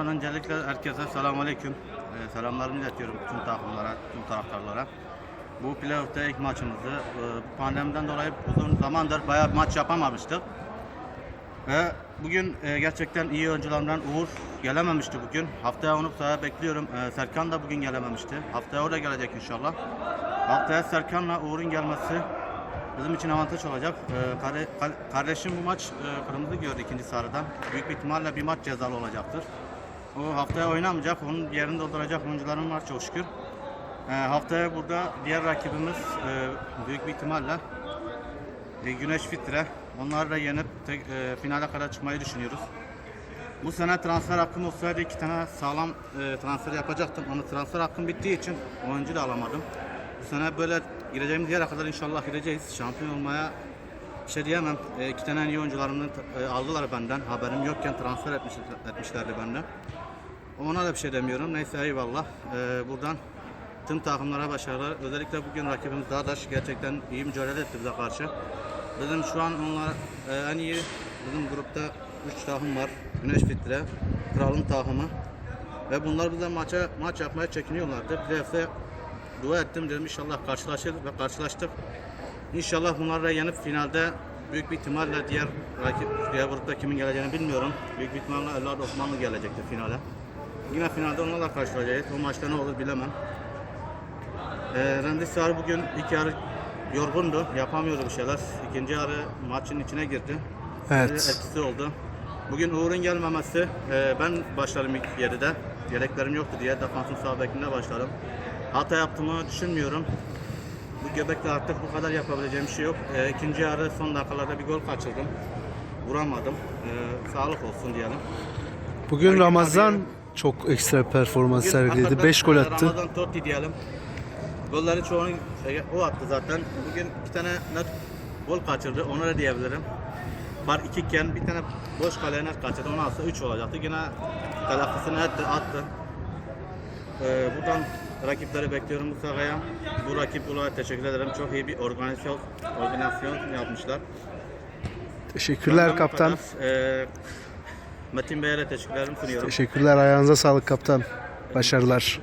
Baştan öncelikle herkese selamun aleyküm. Ee, selamlarımı iletiyorum tüm takımlara, tüm taraftarlara. Bu playoff'ta ilk maçımızdı. Ee, pandemiden dolayı uzun zamandır bayağı bir maç yapamamıştık. Ve bugün e, gerçekten iyi oyuncularımdan Uğur gelememişti bugün. Haftaya onu sahaya bekliyorum. Ee, Serkan da bugün gelememişti. Haftaya o da gelecek inşallah. Haftaya Serkan'la Uğur'un gelmesi bizim için avantaj olacak. Ee, kare- kal- kardeşim bu maç e, kırmızı gördü ikinci sarıdan. Büyük bir ihtimalle bir maç cezalı olacaktır. O haftaya oynamayacak. Onun yerini dolduracak oyuncularım var çok şükür. Ee, haftaya burada diğer rakibimiz e, büyük bir ihtimalle e, Güneş Fitre. Onları da yenip tek, e, finale kadar çıkmayı düşünüyoruz. Bu sene transfer hakkım olsaydı iki tane sağlam e, transfer yapacaktım. Ama transfer hakkım bittiği için oyuncu da alamadım. Bu sene böyle gireceğimiz yere kadar inşallah gireceğiz. Şampiyon olmaya bir diyemem. E, iki tane iyi oyuncularını e, aldılar benden. Haberim yokken transfer etmiş, etmişlerdi benden. Ona da bir şey demiyorum. Neyse eyvallah. E, buradan tüm takımlara başarılar. Özellikle bugün rakibimiz Dağdaş gerçekten iyi mücadele etti bize karşı. Bizim şu an onlar e, en iyi bizim grupta 3 takım var. Güneş Fitre, Kralın takımı. Ve bunlar bize maça maç yapmaya çekiniyorlardı. Playoff'e dua ettim dedim inşallah karşılaşır ve karşılaştık. İnşallah bunlarla yenip finalde büyük bir ihtimalle diğer rakip diğer grupta kimin geleceğini bilmiyorum. Büyük bir ihtimalle Elad Osmanlı gelecektir finale. Yine finalde onlarla karşılaşacağız. O maçta ne olur bilemem. Ee, Randy Sarı bugün ilk yarı yorgundu. Yapamıyordu bir şeyler. İkinci yarı maçın içine girdi. Evet. Etkisi oldu. Bugün Uğur'un gelmemesi, e, ben başlarım ilk yarıda. Yedeklerim yoktu diye defansın sağ bekinde başladım. Hata yaptığımı düşünmüyorum. Bu göbekte artık bu kadar yapabileceğim bir şey yok. E, ikinci yarı son dakikalarda bir gol kaçırdım. Vuramadım. E, sağlık olsun diyelim. Bugün Ergin Ramazan abi- çok ekstra performans Bugün sergiledi. hakikaten, 5 gol attı. Ramazan Totti diyelim. Golleri çoğunu e, o attı zaten. Bugün iki tane net gol kaçırdı. Onu da diyebilirim. Var iki iken bir tane boş kaleye net kaçırdı. Onu alsa 3 olacaktı. Yine telafisini etti, attı. Ee, buradan rakipleri bekliyorum Musaka'ya. Bu rakip olarak teşekkür ederim. Çok iyi bir organizasyon, organizasyon yapmışlar. Teşekkürler Benden bu kaptan. kadar. Ee, Metin Bey'e de teşekkürlerimi sunuyorum. Teşekkürler. Ayağınıza sağlık kaptan. Başarılar.